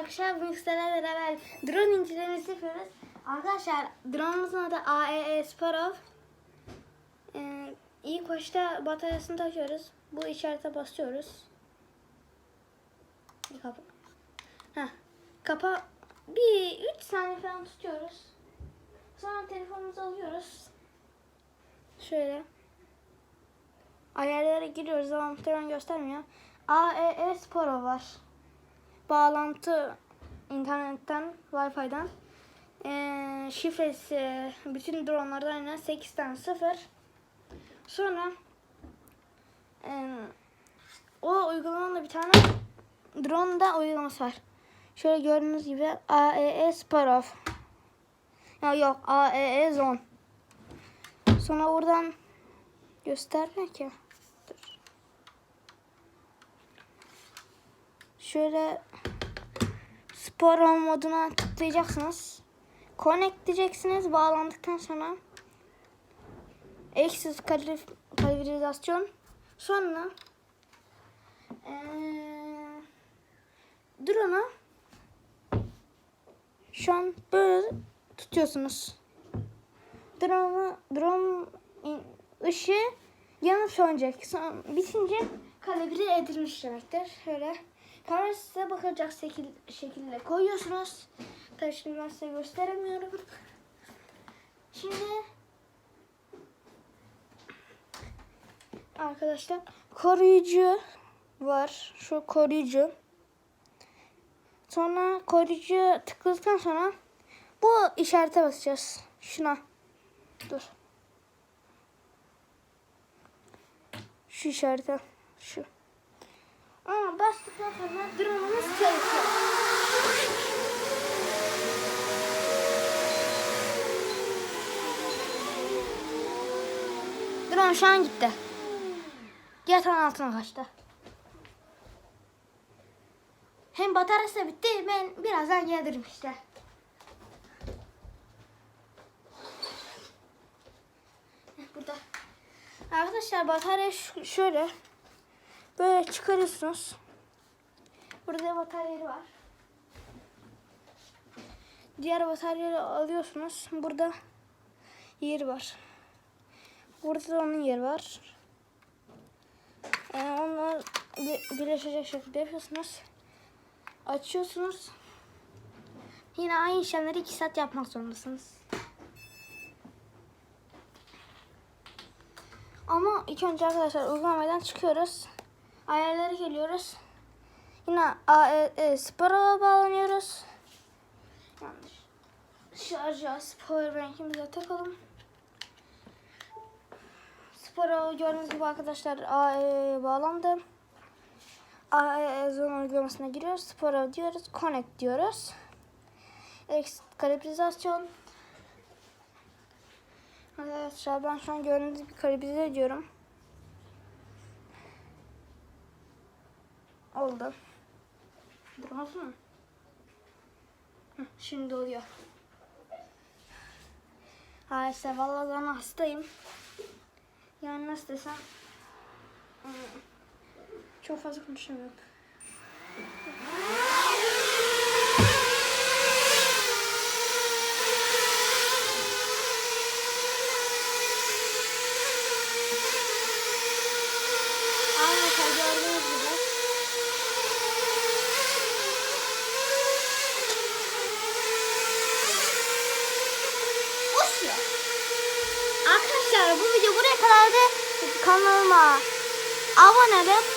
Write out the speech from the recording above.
arkadaşlar. Bugün beraber drone incelemesi yapıyoruz. Arkadaşlar drone'umuzun adı AEE Sparrow. Ee, ilk başta bataryasını takıyoruz. Bu işarete basıyoruz. Kapa. Heh. Kapa. Bir 3 saniye falan tutuyoruz. Sonra telefonumuzu alıyoruz. Şöyle. Ayarlara giriyoruz ama muhtemelen göstermiyor. AEE Sparrow var bağlantı internetten, Wi-Fi'den. Ee, şifresi bütün dronlardan yine 8 tane 0. Sonra e, o uygulamanın da bir tane drone da uygulaması var. Şöyle gördüğünüz gibi AEE Sparrow. Ya yok AEE Zone. Sonra oradan göstermiyor ki. Dur. Şöyle spor moduna tıklayacaksınız. Connect diyeceksiniz. Bağlandıktan sonra eksiz kalif- kalibrizasyon. Sonra ee, drone'u şu an böyle tutuyorsunuz. Drone in- ışığı yanıp sönecek. Son, bitince kalibre edilmiş demektir. Şöyle kamera size bakacak şekil, şekilde koyuyorsunuz. Tabii size gösteremiyorum. Şimdi arkadaşlar koruyucu var. Şu koruyucu. Sonra koruyucu tıkladıktan sonra bu işarete basacağız. Şuna. Dur. Şu işarete. Şu. Ama bastıktan An gitti. Yatağın altına kaçtı. Hem bataryası bitti. Ben birazdan gelirim işte. Burada. Arkadaşlar batarya şöyle. Böyle çıkarıyorsunuz. Burada batarya yeri var. Diğer bataryaları alıyorsunuz. Burada yeri var. Burada da onun yeri var. Yani onlar bir- birleşecek şekilde yapıyorsunuz. Açıyorsunuz. Yine aynı işlemleri 2 saat yapmak zorundasınız. Ama ilk önce arkadaşlar uygulamadan çıkıyoruz. Ayarlara geliyoruz. Yine AE Sparrow'a bağlanıyoruz. Yanlış. Şarja powerbank'imize takalım. Sparrow gördüğünüz gibi arkadaşlar AE bağlandı. AE zone uygulamasına giriyoruz. Sparrow diyoruz. Connect diyoruz. Exit kalibrizasyon. Arkadaşlar ben şu an gördüğünüz gibi kalibrize ediyorum. Oldu. Durmaz mı? Şimdi oluyor. Arkadaşlar vallahi ben hastayım. Yani nasıl desem ıı, çok fazla konuşamıyorum. Arkadaşlar bu video buraya kadardı. Kanalıma abone olup